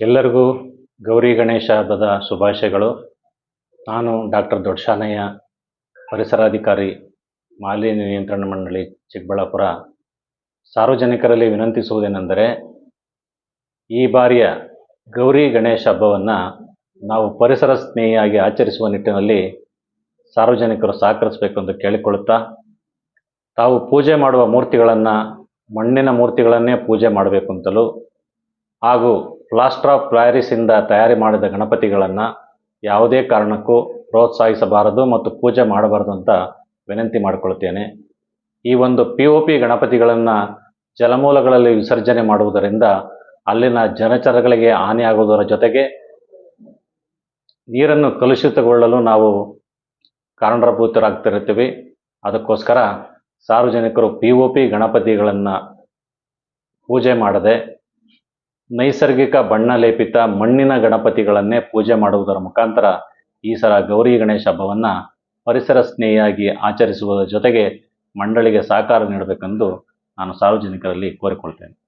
ಎಲ್ಲರಿಗೂ ಗೌರಿ ಗಣೇಶ ಹಬ್ಬದ ಶುಭಾಶಯಗಳು. ನಾನು ಡಾಕ್ಟರ್ ದೊಡ್ಡಶಾನಯ್ಯ, ಪರಿಸರಾಧಿಕಾರಿ, ಮಾಲಿನ್ಯ ನಿಯಂತ್ರಣ ಮಂಡಳಿ, ಚಿಕ್ಕಬಳ್ಳಾಪುರ. ಸಾರ್ವಜನಿಕರಲ್ಲಿ ವಿನಂತಿಸುವುದೇನೆಂದರೆ, ಈ ಬಾರಿಯ ಗೌರಿ ಗಣೇಶ ಹಬ್ಬವನ್ನು ನಾವು ಪರಿಸರ ಸ್ನೇಹಿಯಾಗಿ ಆಚರಿಸುವ ನಿಟ್ಟಿನಲ್ಲಿ ಸಾರ್ವಜನಿಕರು ಸಹಕರಿಸಬೇಕು ಎಂದು ಕೇಳಿಕೊಳ್ಳುತ್ತಾ, ತಾವು ಪೂಜೆ ಮಾಡುವ ಮೂರ್ತಿಗಳನ್ನು ಮಣ್ಣಿನ ಮೂರ್ತಿಗಳನ್ನೇ ಪೂಜೆ ಮಾಡಬೇಕು ಅಂತಲೂ ಹಾಗೂ ಪ್ಲಾಸ್ಟರ್ ಆಫ್ ಪ್ಲಾರಿಸಿಂದ ತಯಾರಿ ಮಾಡಿದ ಗಣಪತಿಗಳನ್ನು ಯಾವುದೇ ಕಾರಣಕ್ಕೂ ಪ್ರೋತ್ಸಾಹಿಸಬಾರದು ಮತ್ತು ಪೂಜೆ ಮಾಡಬಾರದು ಅಂತ ವಿನಂತಿ ಮಾಡಿಕೊಳ್ತೇನೆ. ಈ ಒಂದು ಪಿ ಒ ಪಿ ಗಣಪತಿಗಳನ್ನು ಜಲಮೂಲಗಳಲ್ಲಿ ವಿಸರ್ಜನೆ ಮಾಡುವುದರಿಂದ ಅಲ್ಲಿನ ಜನಚರಗಳಿಗೆ ಹಾನಿಯಾಗುವುದರ ಜೊತೆಗೆ ನೀರನ್ನು ಕಲುಷಿತಗೊಳ್ಳಲು ನಾವು ಕಾರಣಭೂತರಾಗ್ತಿರ್ತೀವಿ ಅದಕ್ಕೋಸ್ಕರ ಸಾರ್ವಜನಿಕರು ಪಿ ಒ ಪಿ ಗಣಪತಿಗಳನ್ನು ಪೂಜೆ ಮಾಡದೆ ನೈಸರ್ಗಿಕ ಬಣ್ಣ ಲೇಪಿತ ಮಣ್ಣಿನ ಗಣಪತಿಗಳನ್ನೇ ಪೂಜೆ ಮಾಡುವುದರ ಮುಖಾಂತರ ಈ ಸಲ ಗೌರಿ ಗಣೇಶ ಹಬ್ಬವನ್ನು ಪರಿಸರ ಸ್ನೇಹಿಯಾಗಿ ಆಚರಿಸುವುದರ ಜೊತೆಗೆ ಮಂಡಳಿಗೆ ಸಹಕಾರ ನೀಡಬೇಕೆಂದು ನಾನು ಸಾರ್ವಜನಿಕರಲ್ಲಿ ಕೋರಿಕೊಳ್ತೇನೆ.